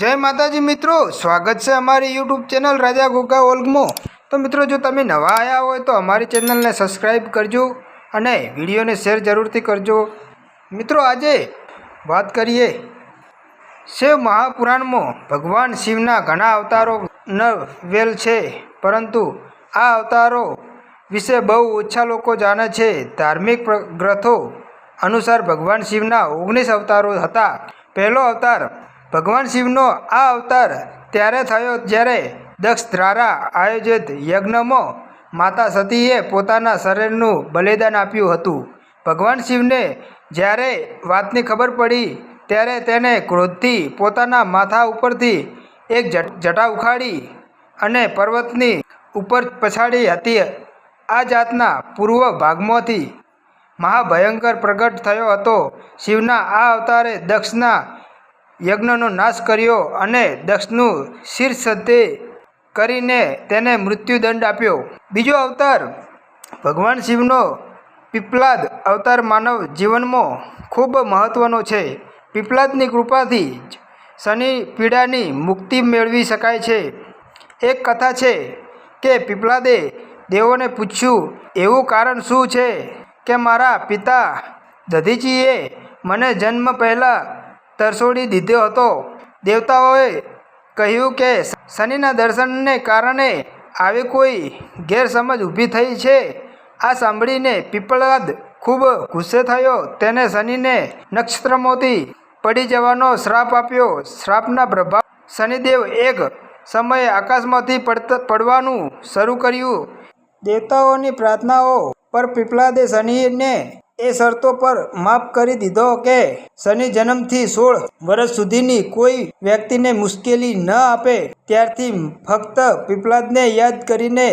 જય માતાજી મિત્રો, સ્વાગત છે અમારી યુટ્યુબ ચેનલ રાજા ગોગા ઓલ્ગમો. તો મિત્રો, જો તમે નવા આવ્યા હોય તો અમારી ચેનલને સબસ્ક્રાઈબ કરજો અને વિડીયોને શેર જરૂરથી કરજો. મિત્રો, આજે વાત કરીએ શિવ મહાપુરાણમાં ભગવાન શિવના ઘણા અવતારો ન વેલ છે, પરંતુ આ અવતારો વિશે બહુ ઓછા લોકો જાણે છે. ધાર્મિક ગ્રંથો અનુસાર ભગવાન શિવના ઓગણીસ અવતારો હતા. પહેલો અવતાર ભગવાન શિવનો આ અવતાર ત્યારે થયો જ્યારે દક્ષ દ્વારા આયોજિત યજ્ઞમાં માતા સતીએ પોતાના શરીરનું બલિદાન આપ્યું હતું. ભગવાન શિવને જ્યારે વાતની ખબર પડી ત્યારે તેને ક્રોધથી પોતાના માથા ઉપરથી એક જટ ઉખાડી અને પર્વતની ઉપર પછાડી હતી. આ જાતના પૂર્વ ભાગમાંથી મહાભયંકર પ્રગટ થયો હતો. શિવના આ અવતારે દક્ષના યજ્ઞનો નાશ કર્યો અને દક્ષનું શિરસતે કરીને તેને મૃત્યુદંડ આપ્યો. બીજો અવતાર, ભગવાન શિવનો પીપલાદ અવતાર માનવ જીવનમાં ખૂબ મહત્ત્વનો છે. પીપલાદની કૃપાથી જ શનિ પીડાની મુક્તિ મેળવી શકાય છે. એક કથા છે કે પીપલાદે દેવોને પૂછ્યું, એવું કારણ શું છે કે મારા પિતા દધીચીએ મને જન્મ પહેલાં તરસોડી દીધો હતો. દેવતાઓએ કહ્યું કે, શનિના દર્શનને કારણે આવી કોઈ ગેરસમજ ઊભી થઈ છે. આ સાંભળીને પીપળાદ ખૂબ ગુસ્સે થયો. તેને શનિને નક્ષત્રમોથી પડી જવાનો શ્રાપ આપ્યો. શ્રાપના પ્રભાવ શનિદેવ એક સમયે આકાશમાંથી પડવાનું શરૂ કર્યું. દેવતાઓની પ્રાર્થનાઓ પર પીપળાદે શનિને એ શરતો પર માફ કરી દીધો કે શનિ જન્મથી સોળ વર્ષ સુધીની કોઈ વ્યક્તિને મુશ્કેલી ન આપે. ત્યારથી ફક્ત પીપલાદને યાદ કરીને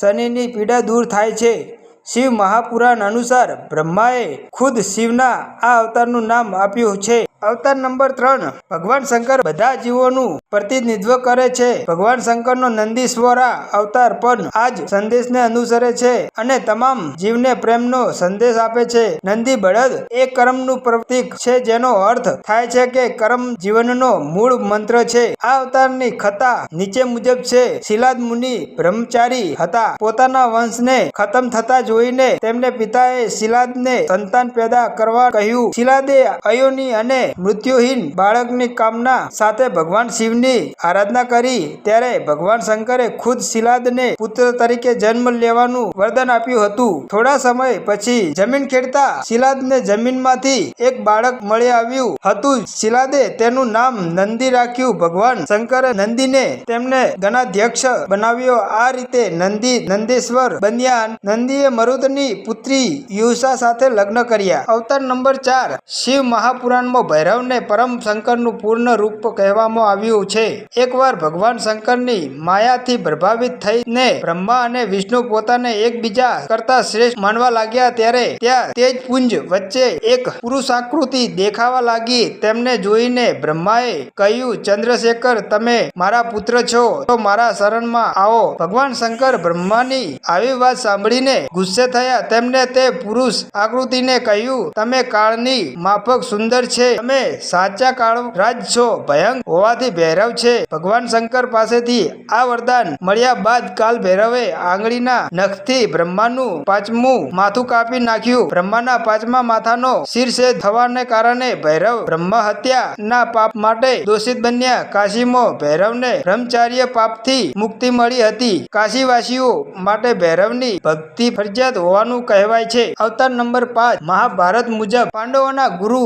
શનિની પીડા દૂર થાય છે. શિવ મહાપુરાણ અનુસાર બ્રહ્માએ ખુદ શિવના આ અવતારનું નામ આપ્યું છે. અવતાર નંબર ત્રણ. ભગવાન શંકર બધા જીવોનું પ્રતિનિધિત્વ કરે છે. ભગવાન શંકરનો નંદીશ્વરા અવતાર પણ આ જ સંદેશને અનુસરે છે અને તમામ જીવને પ્રેમનો સંદેશ આપે છે. નંદી બળદ એ કર્મનું પ્રતીક છે જેનો અર્થ થાય છે કે કર્મ જીવનનો મૂળ મંત્ર છે. આ અવતારની કથા નીચે મુજબ છે. શિલાદ મુનિ બ્રહ્મચારી હતા. પોતાના વંશને ખતમ થતા જોઈને તેમને પિતાએ શિલાદને સંતાન પેદા કરવા કહ્યું. શિલાદે અયોની અને મૃત્યુહીન બાળકની કામના સાથે ભગવાન શિવની આરાધના કરી, ત્યારે ભગવાન શંકરે ખુદ શિલાદને પુત્ર તરીકે જન્મ લેવાનું વરદાન આપ્યું હતું. થોડા સમય પછી જમીન ખેડતા શિલાદને જમીનમાંથી એક બાળક મળી આવ્યું હતું. શિલાદે તેનું નામ નંદી રાખ્યું. ભગવાન શંકરે નંદીને તેમને ગણાધ્યક્ષ બનાવ્યો. આ રીતે નંદી નંદેશ્વર બન્યા. નંદીએ મરુદની પુત્રી યુષા સાથે લગ્ન કર્યા. અવતાર નંબર ચાર, શિવ મહાપુરાણમાં ભૈરવને પરમ શંકરનું પૂર્ણ રૂપ કહેવામાં આવ્યું છે. એકવાર ભગવાન શંકરની માયાથી પ્રભાવિત થઈને બ્રહ્મા અને વિષ્ણુ પોતાને એકબીજા કરતા શ્રેષ્ઠ માનવા લાગ્યા ત્યારે ત્યાં તેજ પુંજ વચ્ચે એક પુરુષાકૃતિ દેખાવા લાગી. તેમને જોઈને બ્રહ્માએ કહ્યું, ચંદ્રશેખર, તમે મારા પુત્ર છો, તો મારા શરણમાં આવો. ભગવાન શંકર બ્રહ્માની આવી વાત સાંભળીને ગુસ્સે થયા. તેમને તે પુરુષ આકૃતિને કહ્યું, તમે કાળની માફક સુંદર છે. તમે સાચા કાળ રાજ છો, ભયંક હોવાથી ભૈરવ છે. ભગવાન શંકર પાસેથી આ વરદાન મળ્યા બાદ કાલ ભૈરવે આંગળીના નખથી બ્રહ્માનું પાંચમું માથું કાપી નાખ્યું. બ્રહ્માના પાંચમા માથાનો શીર્ષેદ થવાને કારણે ભૈરવ બ્રહ્મ હત્યાના પાપ માટે દોષિત બન્યા. કાશીમાં ભૈરવને બ્રહ્મચાર્ય પાપથી મુક્તિ મળી હતી. કાશીવાસીઓ માટે ભૈરવની ભક્તિ ફરજિયાત હોવાનું કહેવાય છે. અવતાર નંબર પાંચ, મહાભારત મુજબ પાંડવોના ગુરુ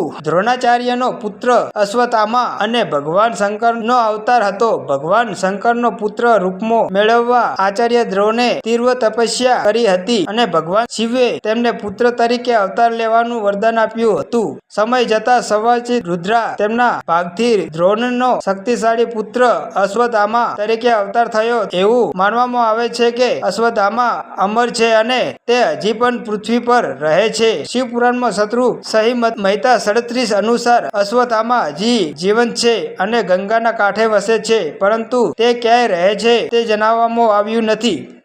દ્રોણાચાર્યનો પુત્ર અશ્વતામા અને ભગવાન શંકરનો અવતાર હતો. ભગવાન શંકરનો પુત્ર રૂપમો મેળવવા આચાર્ય દ્રોણે તીવ્ર તપસ્યા કરી હતી અને ભગવાન શિવે તેમને પુત્ર તરીકે અવતાર લેવાનું વરદાન આપ્યું હતું. સમય જતા સવાચિત રુદ્રા તેમના ભાગથી દ્રોણનો શક્તિશાળી પુત્ર અશ્વત્થામા તરીકે અવતાર થયો. એવું માનવામાં આવે છે કે અશ્વત્થામા અમર છે અને તે હજી પણ પૃથ્વી પર રહે છે. શિવ પુરાણમાં શત્રુ સહી મહેતા સડત્રીસ અનુસાર અશ્વત્થામા હજી જીવંત છે અને ગંગાના કાંઠે વસે છે, પરંતુ તે ક્યાંય રહે છે તે જણાવવામાં આવ્યું નથી.